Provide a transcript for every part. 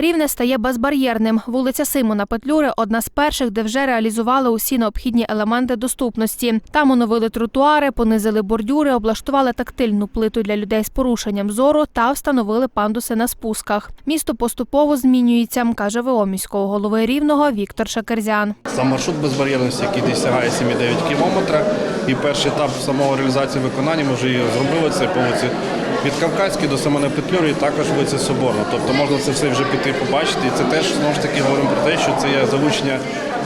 Рівне стає безбар'єрним. Вулиця Симона Петлюри одна з перших, де вже реалізували усі необхідні елементи доступності. Там оновили тротуари, понизили бордюри, облаштували тактильну плиту для людей з порушенням зору та встановили пандуси на спусках. Місто поступово змінюється, каже ВО міського голови Рівного Віктор Шакерзян. Сам маршрут безбар'єрності, який досягає 7,9 кілометра. І перший етап самого реалізації виконання ми вже її зробили. Це по вулиці від Кавказької до Семена Петлюри і також вулиці Соборна. Тобто можна це все вже піти побачити. І це теж знову ж таки говоримо про те, що це є залучення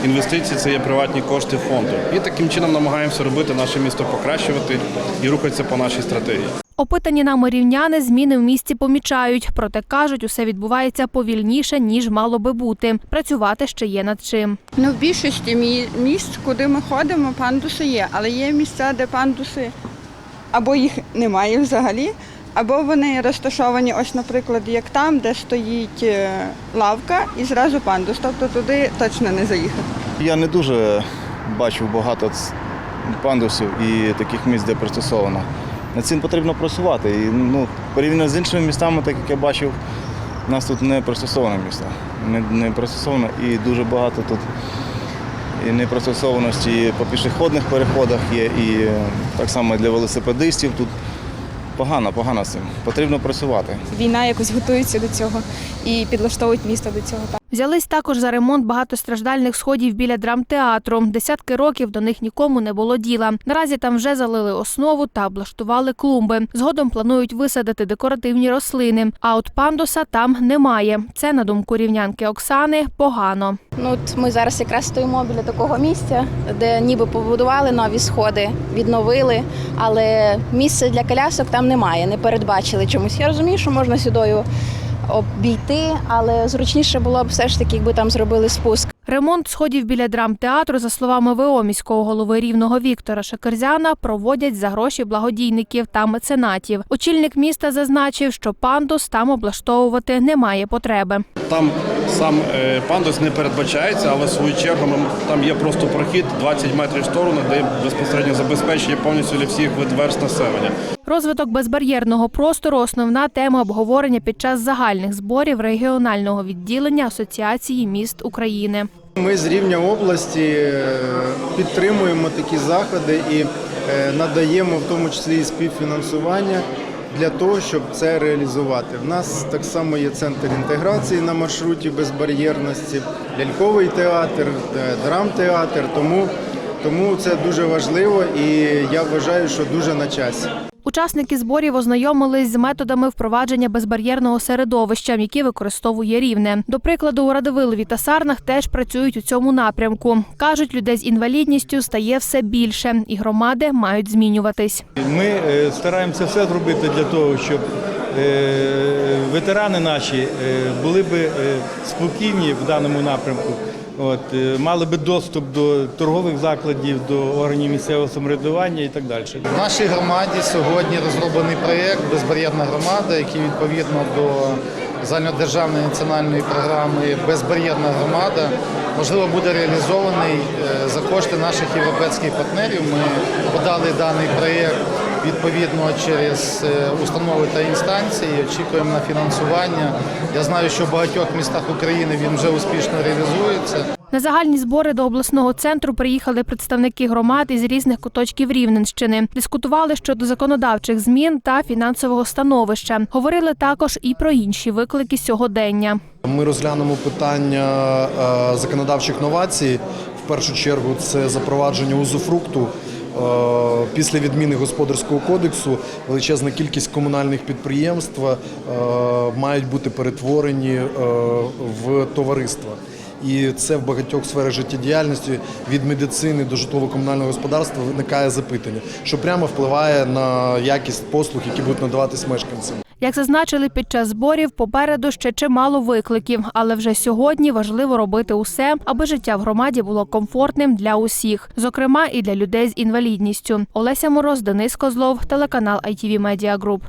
інвестицій, це є приватні кошти фонду. І таким чином намагаємося робити наше місто покращувати і рухатися по нашій стратегії. Опитані нами рівняни зміни в місті помічають, проте кажуть, усе відбувається повільніше ніж мало би бути. Працювати ще є над чим. Ну, в більшості мі- місць, куди ми ходимо, пандуси є, але є місця, де пандуси або їх немає взагалі, або вони розташовані, ось, наприклад, як там, де стоїть е, лавка, і зразу пандус. Тобто туди точно не заїхати. Я не дуже бачив багато пандусів і таких місць, де пристосовано. Над цим потрібно працювати. І, ну, порівняно з іншими містами, так як я бачив, у нас тут не пристосоване місто. Не, не пристосовано і дуже багато тут і непристосованості по пішохідних переходах є, і е, так само для велосипедистів тут погано, погано з цим. Потрібно працювати. війна якось готується до цього і підлаштовують місто до цього. Взялись також за ремонт багатостраждальних сходів біля драмтеатру. Десятки років до них нікому не було діла. Наразі там вже залили основу та облаштували клумби. Згодом планують висадити декоративні рослини. А от пандуса там немає. Це, на думку рівнянки Оксани, погано. Ну от ми зараз якраз стоїмо біля такого місця, де ніби побудували нові сходи, відновили, але місця для колясок там немає, не передбачили чомусь. Я розумію, що можна сюдою обійти, але зручніше було б все ж таки, якби там зробили спуск. Ремонт сходів біля драмтеатру, за словами ВО міського голови рівного Віктора Шакерзяна, проводять за гроші благодійників та меценатів. Очільник міста зазначив, що пандус там облаштовувати немає потреби. Там сам е, пандус не передбачається, але в свою чергу там є просто прохід 20 метрів в сторону, де безпосередньо забезпечення повністю для всіх вид верст населення. Розвиток безбар'єрного простору основна тема обговорення під час загальних зборів регіонального відділення Асоціації міст України. Ми з рівня області е, підтримуємо такі заходи і е, надаємо в тому числі і співфінансування для того, щоб це реалізувати. В нас так само є центр інтеграції на маршруті безбар'єрності, ляльковий театр, е, драмтеатр. Тому, тому це дуже важливо і я вважаю, що дуже на часі. Учасники зборів ознайомились з методами впровадження безбар'єрного середовища, які використовує рівне. До прикладу, у Радивилові та Сарнах теж працюють у цьому напрямку. кажуть, людей з інвалідністю стає все більше, і громади мають змінюватись. Ми е, стараємося все зробити для того, щоб е, ветерани наші е, були е, спокійні в даному напрямку. От, е, мали би доступ до торгових закладів, до органів місцевого самоврядування і так далі. В нашій громаді сьогодні розроблений проєкт Безбар'єрна громада, який відповідно до загальнодержавної національної програми Безбар'єрна громада можливо буде реалізований е, за кошти наших європейських партнерів. Ми подали даний проєкт відповідно через е, установи та інстанції. Очікуємо на фінансування. Я знаю, що в багатьох містах України він вже успішно реалізується. На загальні збори до обласного центру приїхали представники громад із різних куточків Рівненщини. Дискутували щодо законодавчих змін та фінансового становища. Говорили також і про інші виклики сьогодення. Ми розглянемо питання е, законодавчих новацій. В першу чергу це запровадження узуфрукту. Е, Після відміни господарського кодексу величезна кількість комунальних підприємств е, мають бути перетворені е, в товариства. І це в багатьох сферах життєдіяльності від медицини до житлово-комунального господарства виникає запитання, що прямо впливає на якість послуг, які будуть надаватись мешканцям. Як зазначили під час зборів, попереду ще чимало викликів, але вже сьогодні важливо робити усе, аби життя в громаді було комфортним для усіх, зокрема і для людей з інвалідністю. Олеся Мороз, Денис Козлов, телеканал ITV Media Group.